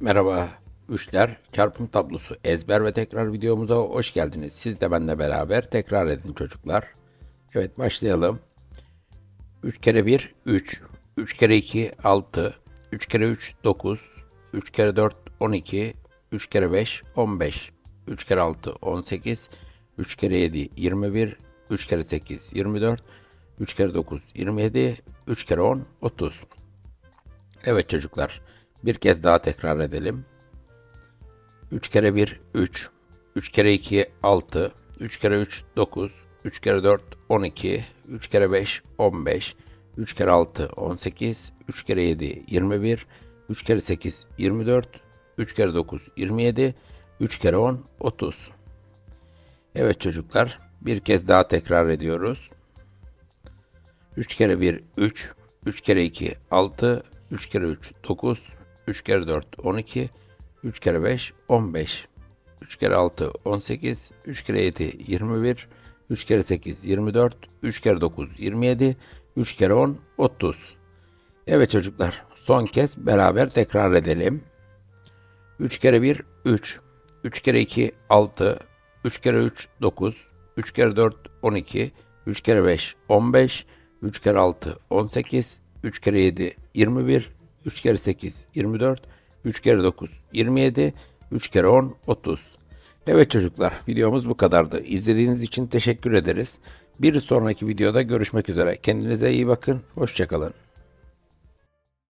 Merhaba üçler çarpım tablosu ezber ve tekrar videomuza hoş geldiniz. Siz de benimle beraber tekrar edin çocuklar. Evet başlayalım. 3 kere 1 3, 3 kere 2 6, 3 kere 3 9, 3 kere 4 12, 3 kere 5 15, 3 kere 6 18, 3 kere 7 21, 3 kere 8 24, 3 kere 9 27, 3 kere 10 30. Evet çocuklar, bir kez daha tekrar edelim. 3 kere 1 3, 3 kere 2 6, 3 kere 3 9, 3 kere 4 12, 3 kere 5 15, 3 kere 6 18, 3 kere 7 21, 3 kere 8 24, 3 kere 9 27, 3 kere 10 30. Evet çocuklar, bir kez daha tekrar ediyoruz. 3 kere 1 3, 3 kere 2 6, 3 kere 3 9, 3 kere 4 12, 3 kere 5 15, 3 kere 6 18, 3 kere 7 21, 3 kere 8 24, 3 kere 9 27, 3 kere 10 30. Evet çocuklar, son kez beraber tekrar edelim. 3 kere 1 3, 3 kere 2 6, 3 kere 3 9, 3 kere 4 12, 3 kere 5 15, 3 kere 6 18, 3 kere 7 21, 3 kere 8 24, 3 kere 9 27, 3 kere 10 30. Evet çocuklar videomuz bu kadardı. İzlediğiniz için teşekkür ederiz. Bir sonraki videoda görüşmek üzere. Kendinize iyi bakın. Hoşçakalın.